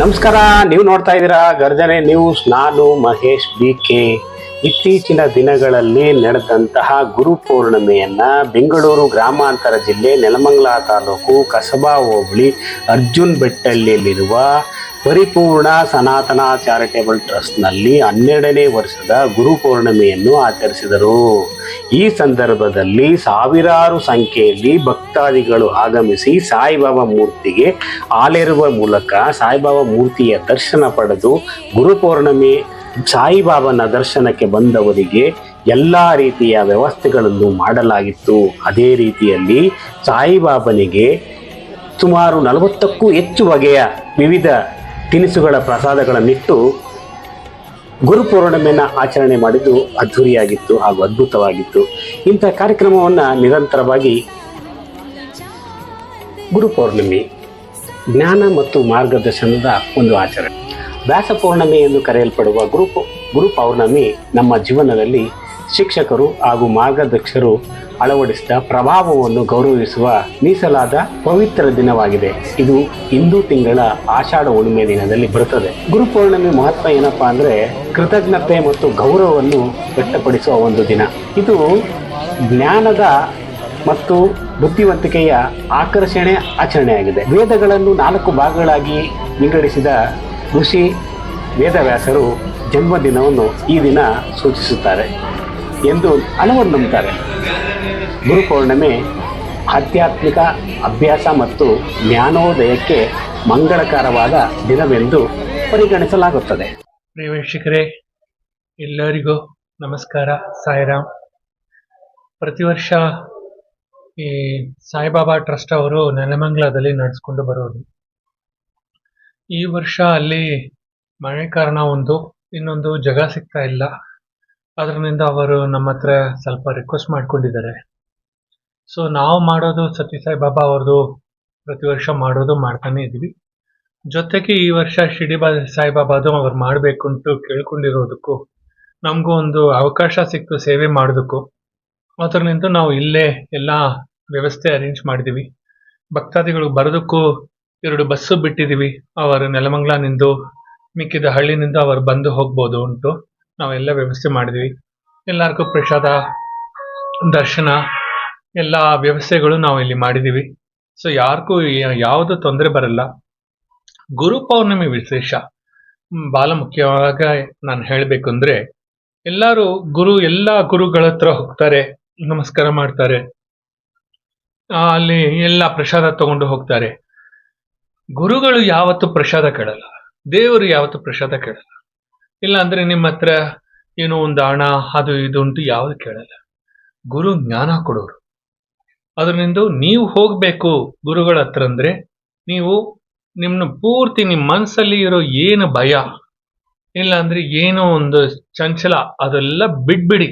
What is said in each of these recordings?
ನಮಸ್ಕಾರ, ನೀವು ನೋಡ್ತಾ ಇದ್ದೀರಾ ಗರ್ಜನೆ ನ್ಯೂಸ್. ನಾನು ಮಹೇಶ್ ಬಿ ಕೆ. ಇತ್ತೀಚಿನ ದಿನಗಳಲ್ಲಿ ನಡೆದಂತಹ ಗುರು ಪೂರ್ಣಿಮೆಯನ್ನ ಬೆಂಗಳೂರು ಗ್ರಾಮಾಂತರ ಜಿಲ್ಲೆ ನೆಲಮಂಗಲ ತಾಲೂಕು ಕಸಬಾ ಹೋಬಳಿ ಅರ್ಜುನ್ ಬೆಟ್ಟಳ್ಳಿಯಲ್ಲಿರುವ ಪರಿಪೂರ್ಣ ಸನಾತನ ಚಾರಿಟೇಬಲ್ ಟ್ರಸ್ಟ್ನಲ್ಲಿ ಹನ್ನೆರಡನೇ ವರ್ಷದ ಗುರು ಪೂರ್ಣಿಮೆಯನ್ನು ಆಚರಿಸಿದರು. ಈ ಸಂದರ್ಭದಲ್ಲಿ ಸಾವಿರಾರು ಸಂಖ್ಯೆಯಲ್ಲಿ ಭಕ್ತಾದಿಗಳು ಆಗಮಿಸಿ ಸಾಯಿಬಾಬಾ ಮೂರ್ತಿಗೆ ಆಲೆರುವ ಮೂಲಕ ಸಾಯಿಬಾಬಾ ಮೂರ್ತಿಯ ದರ್ಶನ ಪಡೆದು ಗುರು ಪೂರ್ಣಿಮೆ ಸಾಯಿಬಾಬನ ದರ್ಶನಕ್ಕೆ ಬಂದವರಿಗೆ ಎಲ್ಲ ರೀತಿಯ ವ್ಯವಸ್ಥೆಗಳನ್ನು ಮಾಡಲಾಗಿತ್ತು. ಅದೇ ರೀತಿಯಲ್ಲಿ ಸಾಯಿಬಾಬನಿಗೆ ಸುಮಾರು ನಲವತ್ತಕ್ಕೂ ಹೆಚ್ಚು ಬಗೆಯ ವಿವಿಧ ತಿನಿಸುಗಳ ಪ್ರಸಾದಗಳನ್ನಿಟ್ಟು ಗುರು ಪೌರ್ಣಿಮೆಯನ್ನು ಆಚರಣೆ ಮಾಡಿದ್ದು ಅದ್ಧೂರಿಯಾಗಿತ್ತು ಹಾಗೂ ಅದ್ಭುತವಾಗಿತ್ತು. ಇಂಥ ಕಾರ್ಯಕ್ರಮವನ್ನು ನಿರಂತರವಾಗಿ ಗುರು ಪೌರ್ಣಿಮೆ, ಜ್ಞಾನ ಮತ್ತು ಮಾರ್ಗದರ್ಶನದ ಒಂದು ಆಚರಣೆ. ವ್ಯಾಸ ಪೌರ್ಣಮಿ ಎಂದು ಕರೆಯಲ್ಪಡುವ ಗುರು ಗುರು ಪೌರ್ಣಮಿ ನಮ್ಮ ಜೀವನದಲ್ಲಿ ಶಿಕ್ಷಕರು ಹಾಗೂ ಮಾರ್ಗದರ್ಶಕರು ಅಳವಡಿಸಿದ ಪ್ರಭಾವವನ್ನು ಗೌರವಿಸುವ ಮೀಸಲಾದ ಪವಿತ್ರ ದಿನವಾಗಿದೆ. ಇದು ಹಿಂದೂ ತಿಂಗಳ ಆಷಾಢ ಹುಣ್ಣಿಮೆ ದಿನದಲ್ಲಿ ಬರುತ್ತದೆ. ಗುರು ಪೌರ್ಣಮಿ ಮಹತ್ವ ಏನಪ್ಪಾ ಅಂದರೆ ಕೃತಜ್ಞತೆ ಮತ್ತು ಗೌರವವನ್ನು ವ್ಯಕ್ತಪಡಿಸುವ ಒಂದು ದಿನ. ಇದು ಜ್ಞಾನದ ಮತ್ತು ಬುದ್ಧಿವಂತಿಕೆಯ ಆಕರ್ಷಣೆ ಆಚರಣೆಯಾಗಿದೆ. ವೇದಗಳನ್ನು ನಾಲ್ಕು ಭಾಗಗಳಾಗಿ ವಿಂಗಡಿಸಿದ ಋಷಿ ವೇದವ್ಯಾಸರು ಜನ್ಮದಿನವನ್ನು ಈ ದಿನ ಸೂಚಿಸುತ್ತಾರೆ. ಎಂದು ಹಲವರು ನಂಬುತ್ತಾರೆ ಗುರು ಪೌರ್ಣಿಮೆ ಆಧ್ಯಾತ್ಮಿಕ ಅಭ್ಯಾಸ ಮತ್ತು ಜ್ಞಾನೋದಯಕ್ಕೆ ಮಂಗಳಕರವಾದ ದಿನವೆಂದು ಪರಿಗಣಿಸಲಾಗುತ್ತದೆ. ಪ್ರಿಯ ವೀಕ್ಷಕರೇ, ಎಲ್ಲರಿಗೂ ನಮಸ್ಕಾರ, ಸಾಯಿರಾಮ್. ಪ್ರತಿ ವರ್ಷ ಈ ಸಾಯಿಬಾಬಾ ಟ್ರಸ್ಟ್ ಅವರು ನೆಲಮಂಗಲದಲ್ಲಿ ನಡೆಸ್ಕೊಂಡು ಬರೋದು ಈ ವರ್ಷ ಅಲ್ಲಿ ಮಳೆ ಕಾರಣ ಒಂದು, ಇನ್ನೊಂದು ಜಾಗ ಸಿಗ್ತಾ ಇಲ್ಲ. ಅದರಿಂದ ಅವರು ನಮ್ಮ ಹತ್ರ ಸ್ವಲ್ಪ ರಿಕ್ವೆಸ್ಟ್ ಮಾಡ್ಕೊಂಡಿದ್ದಾರೆ. ಸೊ ನಾವು ಮಾಡೋದು ಸತ್ಯಸಾಯಿ ಬಾಬಾ ಅವ್ರದ್ದು ಪ್ರತಿ ವರ್ಷ ಮಾಡೋದು ಮಾಡ್ತಾನೆ ಇದ್ವಿ ಜೊತೆಗೆ ಈ ವರ್ಷ ಶಿಡಿಬಾ ಸಾಯಿಬಾಬಾದು ಅವ್ರು ಮಾಡಬೇಕು ಅಂತ ಕೇಳ್ಕೊಂಡಿರೋದಕ್ಕೂ ನಮಗೂ ಒಂದು ಅವಕಾಶ ಸಿಕ್ತು ಸೇವೆ ಮಾಡೋದಕ್ಕೂ. ಅದರಿಂದ ನಾವು ಇಲ್ಲೇ ಎಲ್ಲ ವ್ಯವಸ್ಥೆ ಅರೇಂಜ್ ಮಾಡಿದ್ದೀವಿ. ಭಕ್ತಾದಿಗಳು ಬರೋದಕ್ಕೂ ಎರಡು ಬಸ್ಸು ಬಿಟ್ಟಿದ್ದೀವಿ. ಅವರು ನೆಲಮಂಗ್ಲನಿಂದ ಮಿಕ್ಕಿದ ಹಳ್ಳಿನಿಂದ ಅವರು ಬಂದು ಹೋಗ್ಬೋದು ಉಂಟು. ನಾವೆಲ್ಲ ವ್ಯವಸ್ಥೆ ಮಾಡಿದ್ವಿ. ಎಲ್ಲರಿಗೂ ಪ್ರಸಾದ, ದರ್ಶನ, ಎಲ್ಲ ವ್ಯವಸ್ಥೆಗಳು ನಾವು ಇಲ್ಲಿ ಮಾಡಿದ್ದೀವಿ. ಸೊ ಯಾರಿಗೂ ಯಾವುದು ತೊಂದರೆ ಬರಲ್ಲ. ಗುರು ಪೌರ್ಣಮಿ ವಿಶೇಷ. ಬಾಲ ಮುಖ್ಯವಾಗ ನಾನು ಹೇಳಬೇಕು ಅಂದ್ರೆ, ಎಲ್ಲರೂ ಗುರು, ಎಲ್ಲ ಗುರುಗಳ ಹತ್ರ ಹೋಗ್ತಾರೆ, ನಮಸ್ಕಾರ ಮಾಡ್ತಾರೆ. ಅಲ್ಲಿ ಎಲ್ಲ ಪ್ರಸಾದ ತಗೊಂಡು ಹೋಗ್ತಾರೆ. ಗುರುಗಳು ಯಾವತ್ತು ಪ್ರಸಾದ ಕೇಳಲ್ಲ. ದೇವರು ಯಾವತ್ತು ಪ್ರಸಾದ ಕೇಳಲ್ಲ. ಇಲ್ಲ ಅಂದ್ರೆ ನಿಮ್ಮ ಹತ್ರ ಏನೋ ಒಂದು ಹಣ, ಅದು ಇದು ಉಂಟು ಯಾವ್ದು ಕೇಳಲ್ಲ. ಗುರು ಜ್ಞಾನ ಕೊಡೋರು. ಅದರಿಂದ ನೀವು ಹೋಗ್ಬೇಕು ಗುರುಗಳ ಹತ್ರ ಅಂದ್ರೆ ನೀವು ನಿಮ್ಮನ್ನ ಪೂರ್ತಿ ನಿಮ್ಮ ಮನಸ್ಸಲ್ಲಿ ಇರೋ ಏನು ಭಯ ಇಲ್ಲ ಅಂದ್ರೆ ಏನೋ ಒಂದು ಚಂಚಲ, ಅದೆಲ್ಲ ಬಿಡ್ಬಿಡಿ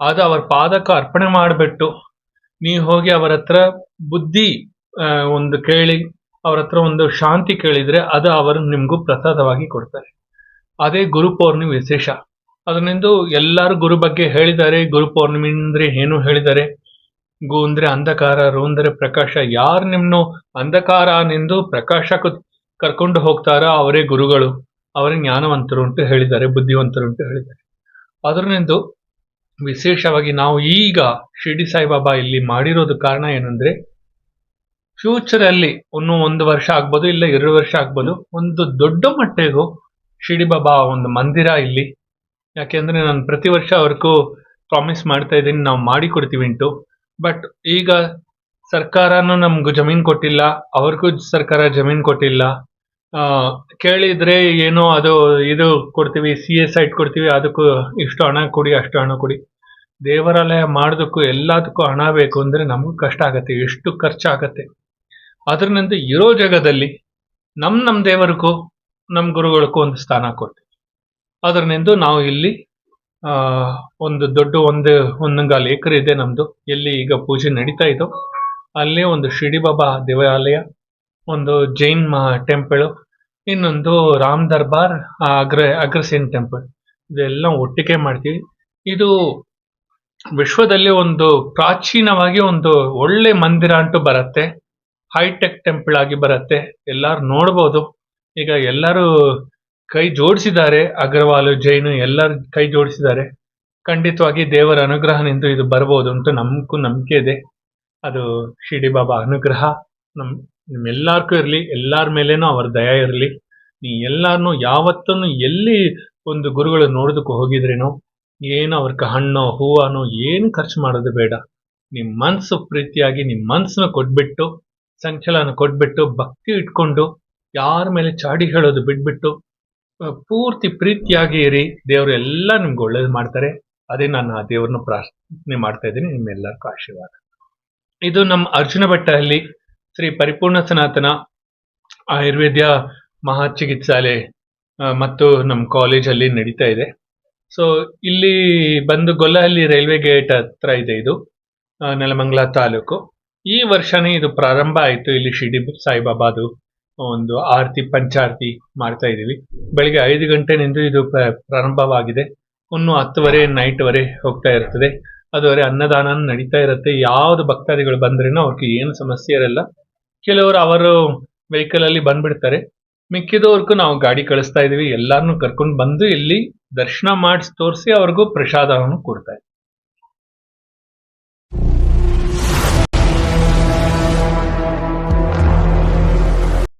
ಅದು ಅವರ ಪಾದಕ್ಕೆ ಅರ್ಪಣೆ ಮಾಡಿಬಿಟ್ಟು ನೀವು ಹೋಗಿ ಅವರ ಹತ್ರ ಬುದ್ಧಿ ಒಂದು ಕೇಳಿ, ಅವರ ಹತ್ರ ಒಂದು ಶಾಂತಿ ಕೇಳಿದ್ರೆ ಅದು ಅವರು ನಿಮಗೂ ಪ್ರಸಾದವಾಗಿ ಕೊಡ್ತಾರೆ. ಅದೇ ಗುರು ಪೌರ್ಣಿಮೆ ವಿಶೇಷ. ಅದರಿಂದ ಎಲ್ಲರೂ ಗುರು ಬಗ್ಗೆ ಹೇಳಿದ್ದಾರೆ. ಗುರು ಪೌರ್ಣಿಮೆ ಅಂದ್ರೆ ಏನು ಹೇಳಿದ್ದಾರೆ? ಗು ಅಂದ್ರೆ ಅಂಧಕಾರ, ರು ಅಂದ್ರೆ ಪ್ರಕಾಶ. ಯಾರು ನಿಮ್ನು ಅಂಧಕಾರನೆಂದು ಪ್ರಕಾಶಕ್ಕೆ ಕರ್ಕೊಂಡು ಹೋಗ್ತಾರೋ ಅವರೇ ಗುರುಗಳು. ಅವರೇ ಜ್ಞಾನವಂತರು ಅಂತ ಹೇಳಿದ್ದಾರೆ, ಬುದ್ಧಿವಂತರು ಅಂತ ಹೇಳಿದ್ದಾರೆ. ಅದರಿಂದ ವಿಶೇಷವಾಗಿ ನಾವು ಈಗ ಶಿರ್ಡಿ ಸಾಯಿಬಾಬಾ ಇಲ್ಲಿ ಮಾಡಿರೋದು ಕಾರಣ ಏನಂದ್ರೆ ಫ್ಯೂಚರ್ ಅಲ್ಲಿ ಒಂದು ವರ್ಷ ಆಗ್ಬೋದು, ಇಲ್ಲ ಎರಡು ವರ್ಷ ಆಗ್ಬೋದು, ಒಂದು ದೊಡ್ಡ ಮಟ್ಟಿಗೂ ಶಿರ್ಡಿ ಬಾಬಾ ಒಂದು ಮಂದಿರ ಇಲ್ಲಿ. ಯಾಕೆಂದ್ರೆ ನಾನು ಪ್ರತಿ ವರ್ಷ ಅವ್ರಿಗೂ ಪ್ರಾಮಿಸ್ ಮಾಡ್ತಾ ಇದ್ದೀನಿ, ನಾವು ಮಾಡಿ ಕೊಡ್ತೀವಿ ಬಟ್ ಈಗ ಸರ್ಕಾರನೂ ನಮ್ಗೆ ಜಮೀನು ಕೊಟ್ಟಿಲ್ಲ, ಅವ್ರಿಗೂ ಸರ್ಕಾರ ಜಮೀನು ಕೊಟ್ಟಿಲ್ಲ. ಕೇಳಿದ್ರೆ ಏನೋ ಅದು, ಇದು ಕೊಡ್ತೀವಿ ಸಿ ಎಸ್ ಐಟ್ ಕೊಡ್ತೀವಿ, ಅದಕ್ಕೂ ಇಷ್ಟು ಹಣ ಕೊಡಿ, ಅಷ್ಟು ಹಣ ಕೊಡಿ. ದೇವರಾಲಯ ಮಾಡೋದಕ್ಕೂ ಎಲ್ಲದಕ್ಕೂ ಹಣ ಬೇಕು ಅಂದರೆ ನಮಗೆ ಕಷ್ಟ ಆಗತ್ತೆ, ಎಷ್ಟು ಖರ್ಚಾಗತ್ತೆ. ಅದರಿಂದ ಇರೋ ಜಾಗದಲ್ಲಿ ನಮ್ಮ ನಮ್ಮ ದೇವರಿಗೂ ನಮ್ ಗುರುಗಳಿಗೂ ಒಂದು ಸ್ಥಾನ ಕೊಡ್ತೀವಿ ಅದರಿಂದ ನಾವು ಇಲ್ಲಿ ಒಂದು ದೊಡ್ಡ ಒಂದು ಒಂದೊಂಗಾಲು ಎಕರೆ ಇದೆ ನಮ್ಮದು ಎಲ್ಲಿ ಈಗ ಪೂಜೆ ನಡೀತಾ ಇದ್ದೋ ಅಲ್ಲಿ ಒಂದು ಶಿಡಿ ಬಾಬಾ ದೇವಾಲಯ, ಒಂದು ಜೈನ್ ಟೆಂಪಲ್, ಇನ್ನೊಂದು ರಾಮ್ ದರ್ಬಾರ್ ಅಗ್ರ, ಅಗ್ರಸೇನ್ ಟೆಂಪಲ್. ಇದೆಲ್ಲ ಒಟ್ಟಿಗೆ ಮಾಡ್ತೀವಿ. ಇದು ವಿಶ್ವದಲ್ಲಿ ಒಂದು ಪ್ರಾಚೀನವಾಗಿ ಒಂದು ಒಳ್ಳೆ ಮಂದಿರ ಅಂತೂ ಬರುತ್ತೆ. ಹೈಟೆಕ್ ಟೆಂಪಲ್ ಆಗಿ ಬರುತ್ತೆ. ಎಲ್ಲರೂ ನೋಡ್ಬೋದು. ಈಗ ಎಲ್ಲರೂ ಕೈ ಜೋಡಿಸಿದ್ದಾರೆ. ಅಗ್ರವಾಲ್, ಜೈನು ಎಲ್ಲರೂ ಕೈ ಜೋಡಿಸಿದ್ದಾರೆ. ಖಂಡಿತವಾಗಿ ದೇವರ ಅನುಗ್ರಹನಿಂದ ಇದು ಬರಬಹುದು ಅಂತ ನಮಗೂ ನಂಬಿಕೆ ಇದೆ. ಅದು ಶಿಡಿ ಬಾಬಾ ಅನುಗ್ರಹ. ನಮ್, ನಿಮ್ಮೆಲ್ಲರಿಗೂ ಇರಲಿ, ಎಲ್ಲರ ಮೇಲೇನೂ ಅವರ ದಯ ಇರಲಿ. ನೀ ಎಲ್ಲಾರನು ಯಾವತ್ತನ್ನು ಎಲ್ಲಿ ಒಂದು ಗುರುಗಳು ನೋಡೋದಕ್ಕೆ ಹೋಗಿದ್ರೇನೋ, ಏನು ಅವ್ರಿಗೆ ಹಣ್ಣು, ಹೂವನೋ, ಏನು ಖರ್ಚು ಮಾಡೋದು ಬೇಡ. ನಿಮ್ಮ ಮನಸ್ಸು ಪ್ರೀತಿಯಾಗಿ ನಿಮ್ಮ ಮನಸ್ಸನ್ನ ಕೊಟ್ಬಿಟ್ಟು ಸಂಚಲನ ಕೊಟ್ಬಿಟ್ಟು, ಭಕ್ತಿ ಇಟ್ಕೊಂಡು ಯಾರ ಮೇಲೆ ಚಾಡಿ ಹೇಳೋದು ಬಿಟ್ಬಿಟ್ಟು ಪೂರ್ತಿ ಪ್ರೀತಿಯಾಗಿ ಇರಿ. ದೇವರು ಎಲ್ಲ ನಿಮ್ಗೆ ಒಳ್ಳೇದು ಮಾಡ್ತಾರೆ. ಅದೇ ನಾನು ಆ ದೇವ್ರನ್ನ ಪ್ರಾರ್ಥನೆ ಮಾಡ್ತಾ ಇದ್ದೀನಿ. ನಿಮ್ಮೆಲ್ಲರಿಗೂ ಆಶೀರ್ವಾದ. ಇದು ನಮ್ಮ ಅರ್ಜುನ ಅಲ್ಲಿ ಶ್ರೀ ಪರಿಪೂರ್ಣ ಸನಾತನ ಆಯುರ್ವೇದ ಮಹಾ ಚಿಕಿತ್ಸಾಲಯ ಮತ್ತು ನಮ್ಮ ಕಾಲೇಜಲ್ಲಿ ನಡೀತಾ ಇದೆ. ಸೊ, ಇಲ್ಲಿ ಬಂದು ಗೊಲ್ಲಹಳ್ಳಿ ರೈಲ್ವೆ ಗೇಟ್ ಹತ್ರ ಇದೆ ಇದು ನೆಲಮಂಗ್ಲ ತಾಲೂಕು. ಈ ವರ್ಷನೇ ಇದು ಪ್ರಾರಂಭ ಆಯಿತು. ಇಲ್ಲಿ ಶಿರ್ಡಿ ಸಾಯಿಬಾಬಾದು ಒಂದು ಆರತಿ, ಪಂಚಾರತಿ ಮಾಡ್ತಾ ಇದ್ದೀವಿ. ಬೆಳಿಗ್ಗೆ ಐದು ಗಂಟೆನಿಂದ ಇದು ಪ್ರ- ಪ್ರಾರಂಭವಾಗಿದೆ. ಇನ್ನು ಹತ್ತುವರೆ, ನೈಟ್ವರೆ ಹೋಗ್ತಾ ಇರ್ತದೆ. ಅದುವರೆ ಅನ್ನದಾನ ನಡೀತಾ ಇರುತ್ತೆ. ಯಾವ್ದು ಭಕ್ತಾದಿಗಳು ಬಂದ್ರೇನೋ ಅವ್ರಿಗೆ ಏನು ಸಮಸ್ಯೆ ಇರಲ್ಲ. ಕೆಲವರು ಅವರು ವೆಹಿಕಲ್ ಅಲ್ಲಿ ಬಂದ್ಬಿಡ್ತಾರೆ. ಮಿಕ್ಕಿದವ್ರಿಗೂ ನಾವು ಗಾಡಿ ಕಳಿಸ್ತಾ ಇದೀವಿ ಎಲ್ಲಾರನ್ನು ಕರ್ಕೊಂಡು ಬಂದು ಇಲ್ಲಿ ದರ್ಶನ ಮಾಡಿಸಿ ತೋರಿಸಿ ಅವ್ರಿಗೂ ಪ್ರಸಾದವನ್ನು ಕೊಡ್ತಾ